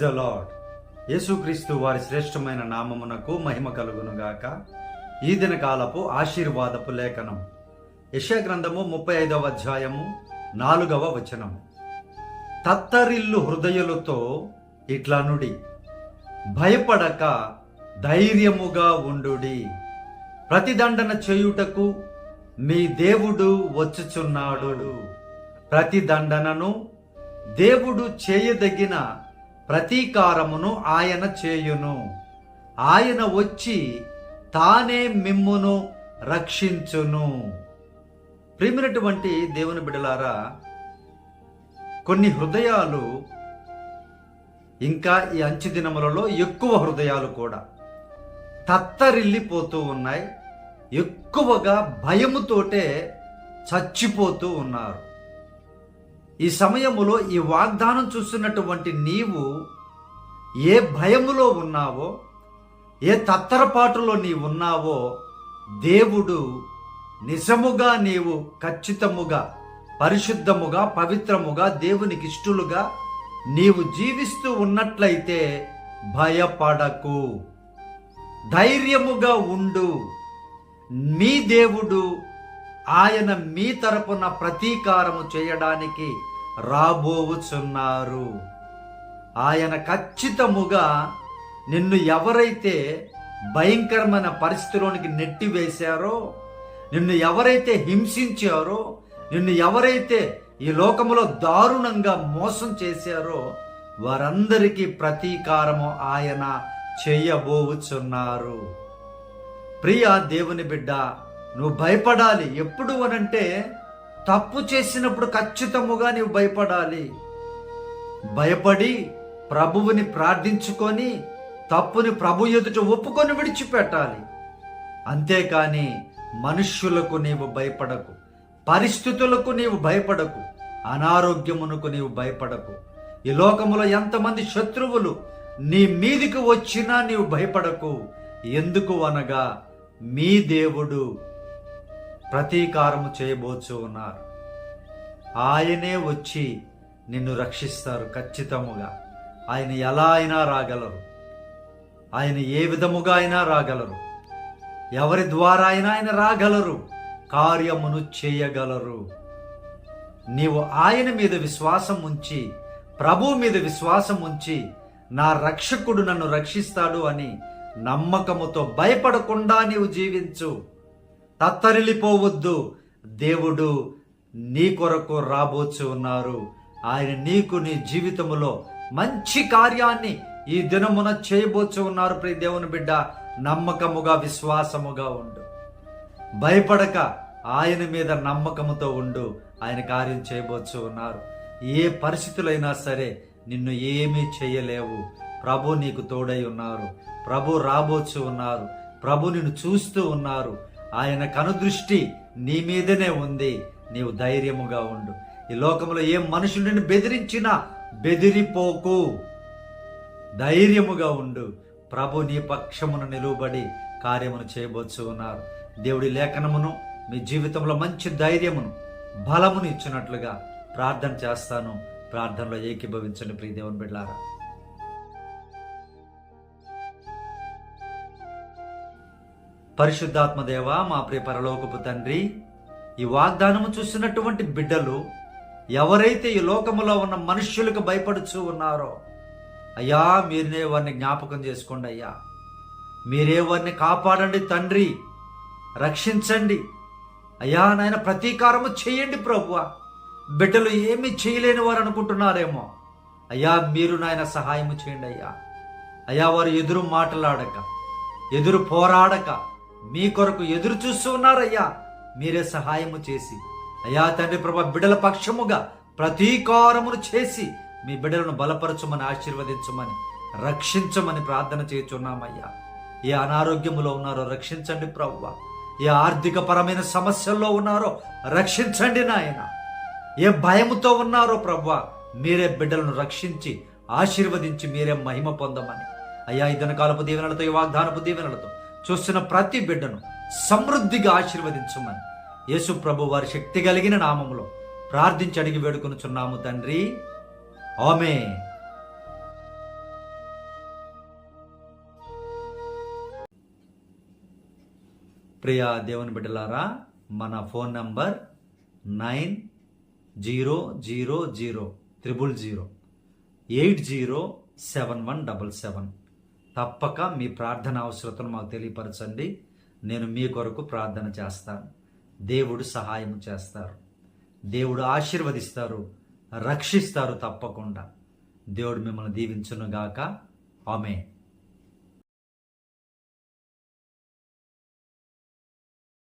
Praise the lord యేసుక్రీస్తు వారి శ్రేష్టమైన నామమునకు మహిమ కలుగునుగాక. ఈ దిన కాలపు ఆశీర్వాదపు లేఖనం. యశగ్రంథము ముప్పై ఐదవ అధ్యాయము నాలుగవ వచనము తత్తరిల్లు హృదయులతో ఇట్లా నుడి. భయపడక ధైర్యముగా ఉండుడి. ప్రతిదండన చేయుటకు మీ దేవుడు వచ్చుచున్నాడు. ప్రతిదండనను దేవుడు చేయదగిన ప్రతీకారమును ఆయన చేయును. ఆయన వచ్చి తానే మిమ్మును రక్షించును. ప్రేమినటువంటి దేవుని బిడలారా కొన్ని హృదయాలు ఇంకా ఈ అంచు దినములలో ఎక్కువ హృదయాలు కూడా తత్తరిల్లిపోతూ ఉన్నాయి. ఎక్కువగా భయముతోటే చచ్చిపోతూ ఉన్నారు. ఈ సమయములో ఈ వాగ్దానం చూస్తున్నటువంటి నీవు ఏ భయములో ఉన్నావో ఏ తత్తరపాటులో నీవు ఉన్నావో దేవుడు నిజముగా నీవు ఖచ్చితముగా పరిశుద్ధముగా పవిత్రముగా దేవునికి ఇష్టలుగా నీవు జీవిస్తూ ఉన్నట్లయితే భయపడకు. ధైర్యముగా ఉండు. మీ దేవుడు ఆయన మీ తరపున ప్రతీకారము చేయడానికి రాబోవుచున్నారు. ఆయన ఖచ్చితముగా నిన్ను ఎవరైతే భయంకరమైన పరిస్థితిలోనికి నెట్టివేశారో నిన్ను ఎవరైతే హింసించారో నిన్ను ఎవరైతే ఈ లోకములో దారుణంగా మోసం చేశారో వారందరికీ ప్రతీకారము ఆయన చేయబోవుచున్నారు. ప్రియ దేవుని బిడ్డ నువ్వు భయపడాలి. ఎప్పుడు అనంటే తప్పు చేసినప్పుడు ఖచ్చితముగా నీవు భయపడాలి. భయపడి ప్రభువుని ప్రార్థించుకొని తప్పుని ప్రభు ఎదుట ఒప్పుకొని విడిచిపెట్టాలి. అంతేకాని మనుష్యులకు నీవు భయపడకు. పరిస్థితులకు నీవు భయపడకు. అనారోగ్యమునకు నీవు భయపడకు. ఈ లోకములో ఎంతమంది శత్రువులు నీ మీదికి వచ్చినా నీవు భయపడకు. ఎందుకు అనగా మీ దేవుడు ప్రతీకారము చేయబోచు ఉన్నారు. ఆయనే వచ్చి నిన్ను రక్షిస్తారు ఖచ్చితముగా. ఆయన ఎలా అయినా రాగలరు. ఆయన ఏ విధముగా అయినా రాగలరు. ఎవరి ద్వారా అయినా ఆయన రాగలరు. కార్యమును చేయగలరు. నీవు ఆయన మీద విశ్వాసం ఉంచి ప్రభు మీద విశ్వాసం ఉంచి నా రక్షకుడు నన్ను రక్షిస్తాడు అని నమ్మకముతో భయపడకుండా నీవు జీవించు. తత్తరిల్లిపోవద్దు. దేవుడు నీ కొరకు రాబోచి ఉన్నారు. ఆయన నీకు నీ జీవితములో మంచి కార్యాన్ని ఈ దినమున చేయబోచు ఉన్నారు. ప్రియ దేవుని బిడ్డ నమ్మకముగా విశ్వాసముగా ఉండు. భయపడక ఆయన మీద నమ్మకముతో ఉండు. ఆయన కార్యం చేయబోచు ఉన్నారు. ఏ పరిస్థితులైనా సరే నిన్ను ఏమీ చేయలేవు. ప్రభు నీకు తోడై ఉన్నారు. ప్రభు రాబోచు ఉన్నారు. ప్రభు నిన్ను చూస్తూ ఉన్నారు. ఆయన కనుదృష్టి నీ మీదనే ఉంది. నీవు ధైర్యముగా ఉండు. ఈ లోకంలో ఏ మనుషుడిని బెదిరించినా బెదిరిపోకు. ధైర్యముగా ఉండు. ప్రభు నీ పక్షమును నిలువబడి కార్యమును చేయవచ్చు ఉన్నారు. దేవుడి లేఖనమును మీ జీవితంలో మంచి ధైర్యమును బలమును ఇచ్చినట్లుగా ప్రార్థన చేస్తాను. ప్రార్థనలో ఏకీభవించండి ప్రియ దేవుని బిడ్డారా పరిశుద్ధాత్మదేవ మా ప్రియ పరలోకపు తండ్రి ఈ వాగ్దానము చూసినటువంటి బిడ్డలు ఎవరైతే ఈ లోకములో ఉన్న మనుష్యులకు భయపడుచు ఉన్నారో అయ్యా మీరునే వారిని జ్ఞాపకం చేసుకోండి అయ్యా. మీరే వారిని కాపాడండి తండ్రి రక్షించండి. అయ్యా నాయన ప్రతీకారము చేయండి ప్రభువ. బిడ్డలు ఏమి చేయలేని వారు అనుకుంటున్నారేమో. అయ్యా మీరు నాయన సహాయము చేయండి అయ్యా. అయ్యా వారు ఎదురు మాట్లాడక ఎదురు పోరాడక మీ కొరకు ఎదురు చూస్తూ ఉన్నారయ్యా. మీరే సహాయము చేసి అయ్యా తండ్రి ప్రభా బిడ్డల పక్షముగా ప్రతీకారమును చేసి మీ బిడ్డలను బలపరచమని ఆశీర్వదించమని రక్షించమని ప్రార్థన చేస్తున్నామయ్యా ఏ అనారోగ్యములో ఉన్నారో రక్షించండి ప్రవ్వ. ఏ ఆర్థిక పరమైన సమస్యల్లో ఉన్నారో రక్షించండి నాయన. ఏ భయముతో ఉన్నారో ప్రవ్వ మీరే బిడ్డలను రక్షించి ఆశీర్వదించి మీరే మహిమ పొందమని. అయ్యా ఇదనకాలపు దీవెనలతో ఈ వాగ్దానపు దీవెనలతో చూస్తున్న ప్రతి బిడ్డను సమృద్ధిగా ఆశీర్వదించమని. యేసు ప్రభు వారి శక్తి కలిగిన నామములో ప్రార్థించి అడిగి వేడుకొనుచున్నాము తండ్రి. ఆమె ప్రియా దేవుని బిడ్డలారా మన phone number nine zero zero zero triple zero eight zero seven one double seven. తప్పక మీ ప్రార్థన అవసరతను మాకు తెలియపరచండి. నేను మీ కొరకు ప్రార్థన చేస్తాను. దేవుడు సహాయం చేస్తారు. దేవుడు ఆశీర్వదిస్తారు. రక్షిస్తారు తప్పకుండా. దేవుడు మిమ్మల్ని దీవించునుగాక. ఆమె